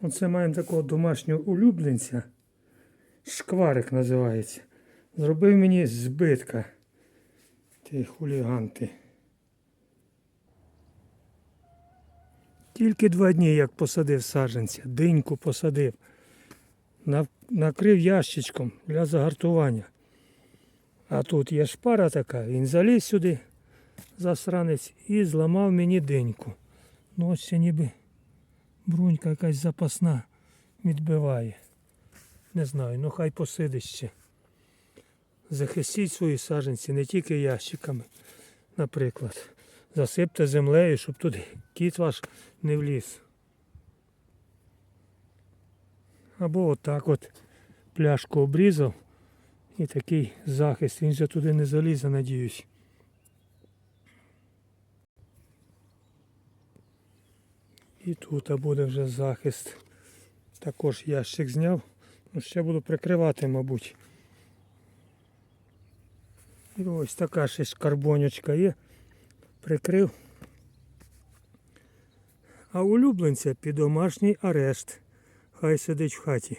Оце маємо такого домашнього улюбленця. Шкварик називається. Зробив мені збитка. Ти хуліган ти. Тільки два дні, як посадив саджанця, диньку посадив. Накрив ящичком для загартування. А тут є шпара така, він заліз сюди, засранець, і зламав мені диньку. Ну ось ще ніби брунька якась запасна відбиває. Не знаю, ну хай посидить ще. Захистіть свої саджанці не тільки ящиками, наприклад. Засипте землею, щоб туди кіт ваш не вліз. Або отак от пляшку обрізав і такий захист. Він же туди не залізе, надіюсь. І тут буде вже захист. Також ящик зняв. Ну, ще буду прикривати, мабуть. І ось така ще карбонечка є. Прикрив. А улюбленця під домашній арешт. Хай сидить в хаті.